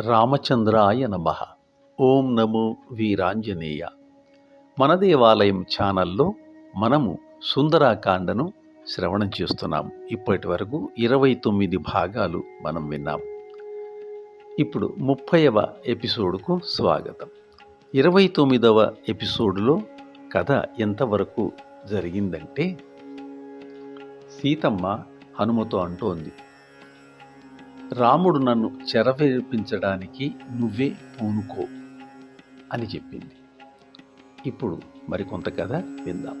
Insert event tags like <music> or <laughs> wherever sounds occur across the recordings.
రామచంద్రాయ నమ. ఓం నమో వీరాంజనేయ. మన దేవాలయం ఛానల్లో మనము సుందరాకాండను శ్రవణం చేస్తున్నాం. ఇప్పటి వరకు ఇరవై తొమ్మిది భాగాలు మనం విన్నాం. ఇప్పుడు ముప్పైవ ఎపిసోడ్కు స్వాగతం. ఇరవై తొమ్మిదవ ఎపిసోడ్లో కథ ఎంతవరకు జరిగిందంటే సీతమ్మ హనుమతో అంటోంది. రాముడు నన్ను చెరవేర్పించడానికి నువ్వే పూనుకో అని చెప్పింది. ఇప్పుడు మరికొంత కథ విందాం.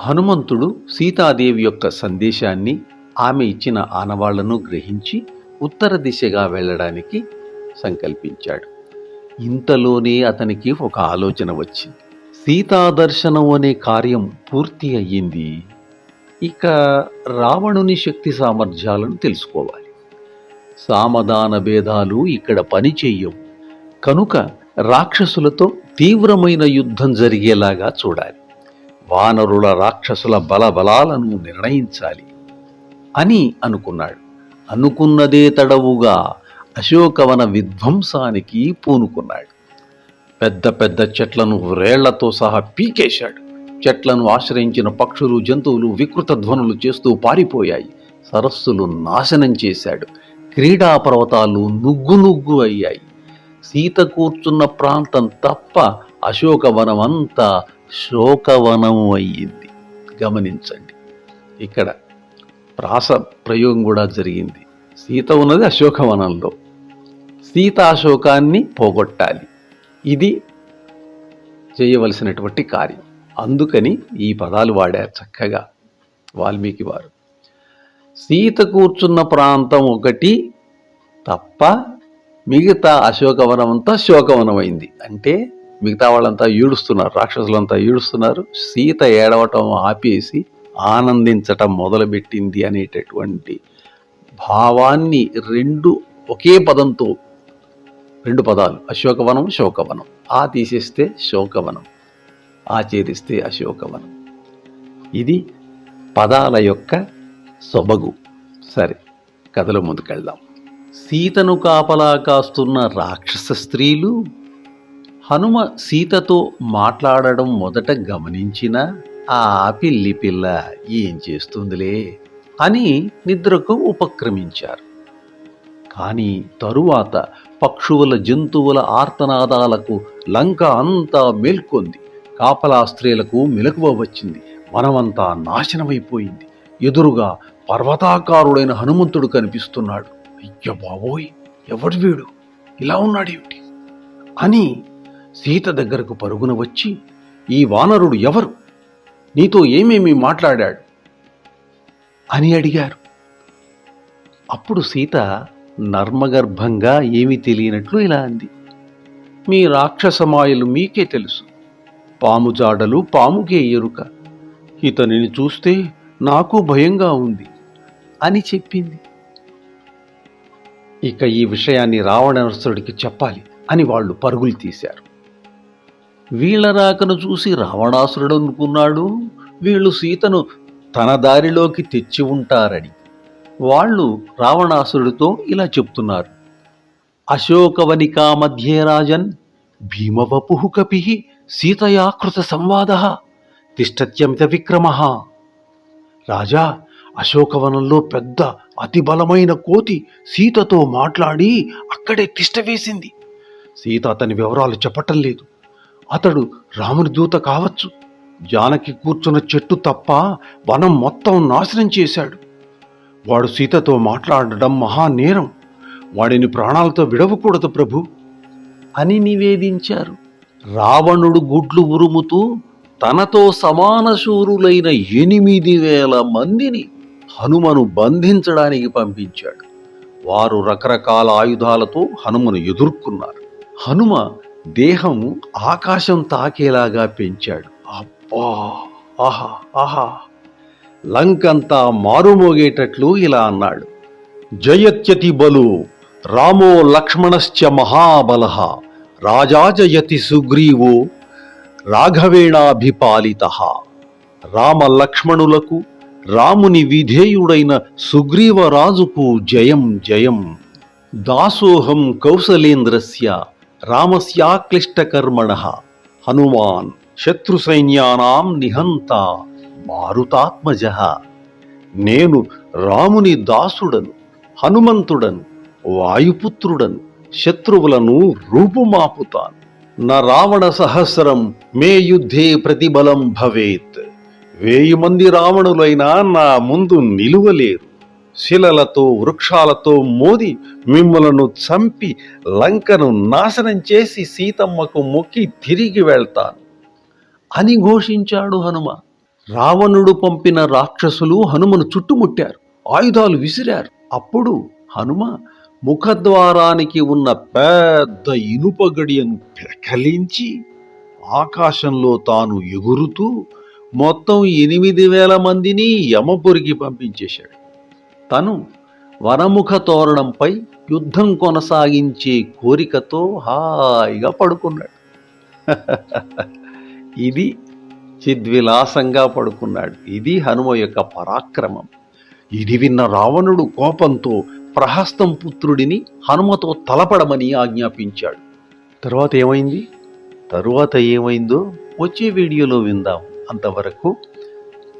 హనుమంతుడు సీతాదేవి యొక్క సందేశాన్ని ఆమె ఇచ్చిన ఆనవాళ్ళను గ్రహించి ఉత్తర దిశగా వెళ్ళడానికి సంకల్పించాడు. ఇంతలోనే అతనికి ఒక ఆలోచన వచ్చింది. సీతాదర్శనం అనే కార్యం పూర్తి అయ్యింది. ఇక రావణుని శక్తి సామర్థ్యాలను తెలుసుకోవాలి. సామధాన భేదాలు ఇక్కడ పని కనుక రాక్షసులతో తీవ్రమైన యుద్ధం జరిగేలాగా చూడాలి. వానరుల రాక్షసుల బలబలాలను నిర్ణయించాలి అని అనుకున్నాడు. అనుకున్నదే తడవుగా అశోకవన విధ్వంసానికి పూనుకున్నాడు. పెద్ద పెద్ద చెట్లను వ్రేళ్ళతో సహా పీకేశాడు. చెట్లను ఆశ్రయించిన పక్షులు జంతువులు వికృత ధ్వనులు చేస్తూ పారిపోయాయి. సరస్సులు నాశనం చేశాడు. క్రీడా పర్వతాలు నుగ్గు నుగ్గు అయ్యాయి సీత కూర్చున్న ప్రాంతం తప్ప అశోకవనం అంతా శోకవనం అయ్యింది గమనించండి ఇక్కడ ప్రాస ప్రయోగం కూడా జరిగింది. సీత ఉన్నది అశోకవనంలో. సీతాశోకాన్ని పోగొట్టాలి. ఇది చేయవలసినటువంటి కార్యం. అందుకని ఈ పదాలు వాడారు చక్కగా వాల్మీకి వారు. సీత కూర్చున్న ప్రాంతం ఒకటి తప్ప మిగతా అశోకవనం అంతా శోకవనం అయింది అంటే మిగతా వాళ్ళంతా ఈడుస్తున్నారు రాక్షసులంతా ఈడుస్తున్నారు సీత ఏడవటం ఆపేసి ఆనందించటం మొదలుపెట్టింది అనేటటువంటి భావాన్ని రెండు ఒకే పదంతో రెండు పదాలు అశోకవనం శోకవనం. ఆ తీసేస్తే శోకవనం ఆచరిస్తే అశోకవనం. ఇది పదాల యొక్క సొబగు. సరే కథలో ముందుకెళ్దాం. సీతను కాపలా కాస్తున్న రాక్షస స్త్రీలు హనుమ సీతతో మాట్లాడడం మొదట గమనించిన ఆ పిల్లి పిల్ల ఏం చేస్తుందిలే? అని నిద్రకు ఉపక్రమించారు. కానీ తరువాత పక్షువుల జంతువుల ఆర్తనాదాలకు లంక అంతా మేల్కొంది. కాపలా స్త్రీలకు మెలకువ వచ్చింది. మనమంతా నాశనమైపోయింది. ఎదురుగా పర్వతాకారుడైన హనుమంతుడు కనిపిస్తున్నాడు. అయ్య బాబోయ్ ఎవడు వీడు? ఇలా ఉన్నాడేమిటి? అని సీత దగ్గరకు పరుగున వచ్చి ఈ వానరుడు ఎవరు? నీతో ఏమేమి మాట్లాడాడు? అని అడిగారు. అప్పుడు సీత నర్మగర్భంగా ఏమీ తెలియనట్లు ఇలా అంది. మీ రాక్షసమాయలు మీకే తెలుసు. పాము జాడలు పాముకే ఎరుక. ఇతనిని చూస్తే నాకు భయంగా ఉంది అని చెప్పింది. ఇక ఈ విషయాన్ని రావణాసురుడికి చెప్పాలి అని వాళ్ళు పరుగులు తీశారు. వీళ్ళ రాకను చూసి రావణాసురుడు అనుకున్నాడు వీళ్ళు సీతను తన దారిలోకి తెచ్చి ఉంటారని. వాళ్ళు రావణాసురుడితో ఇలా చెప్తున్నారు. అశోకవనికా మధ్యే రాజన్ భీమవపుహు కపి సీతయాకృత సంవాద తిష్టత్యమిత విక్రమ. రాజా అశోకవనంలో పెద్ద అతి బలమైన కోతి సీతతో మాట్లాడి అక్కడే తిష్ట వేసింది. సీత అతని వివరాలు చెప్పటం లేదు. అతడు రాముని దూత కావచ్చు. జానకి కూర్చున్న చెట్టు తప్ప వనం మొత్తం నాశనం చేశాడు. వాడు సీతతో మాట్లాడడం మహానేరం వాడిని ప్రాణాలతో విడవకూడదు ప్రభు. అని నివేదించారు. రావణుడు గుడ్లు ఉరుముతూ తనతో సమాన శూరులైన ఎనిమిది వేల మందిని హనుమను బంధించడానికి పంపించాడు. వారు రకరకాల ఆయుధాలతో హనుమను ఎదుర్కొన్నారు. హనుమ దేహం ఆకాశం తాకేలాగా పెంచాడు. అబ్బా! ఆహా! ఆహా! లంకంతా మారుమోగేటట్లు ఇలా అన్నాడు. జయత్యతి బలు రామో లక్ష్మణశ్చ మహాబలహ రాజా జయతి సుగ్రీవో రాఘవేణాభిపాలిత. రామ లక్ష్మణులకు రాముని విధేయుడైన సుగ్రీవరాజుకు జయం జయం. దాసోహం కౌసలేంద్రస్య రామస్యాక్లిష్టకర్మణ. హనుమాన్ శత్రుసైన్యానాం నిహంత మారుతాత్మజ. నేను రాముని దాసుడను హనుమంతుడను వాయుపుత్రుడను శత్రువులను రూపుమాపుతాను. నా రావణ సహస్రం మే యుద్ధే ప్రతిబలం భవేత్. వేయి మంది రావణులైనా నా ముందు నిలువలేరు. శిలలతో వృక్షాలతో మోది మిమ్మలను చంపి లంకను నాశనం చేసి సీతమ్మకు మొక్కి తిరిగి వెళ్తాను. అని ఘోషించాడు హనుమ. రావణుడు పంపిన రాక్షసులు హనుమను చుట్టుముట్టారు. ఆయుధాలు విసిరారు. అప్పుడు హనుమ ముఖద్వారానికి ఉన్న పెద్ద ఇనుప గడియను పెకలించి ఆకాశంలో తాను ఎగురుతూ మొత్తం ఎనిమిది వేల మందిని యమపురికి పంపించేశాడు. తను వనముఖ తోరణంపై యుద్ధం కొనసాగించే కోరికతో హాయిగా పడుకున్నాడు. <laughs> ఇది చిద్విలాసంగా పడుకున్నాడు. ఇది హనుమ యొక్క పరాక్రమం. ఇది విన్న రావణుడు కోపంతో ప్రహస్తం పుత్రుడిని హనుమతో తలపడమని ఆజ్ఞాపించాడు. తర్వాత ఏమైంది? తరువాత ఏమైందో వచ్చే వీడియోలో విందాం. అంతవరకు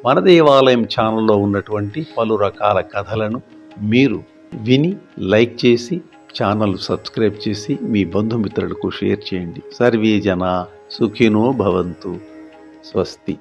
మన దేవాలయం ఛానల్లో ఉన్నటువంటి పలు రకాల కథలను మీరు విని లైక్ చేసి ఛానల్ సబ్స్క్రైబ్ చేసి మీ బంధుమిత్రులకు షేర్ చేయండి. సర్వే జన సుఖినో భవంతు. స్వస్తి.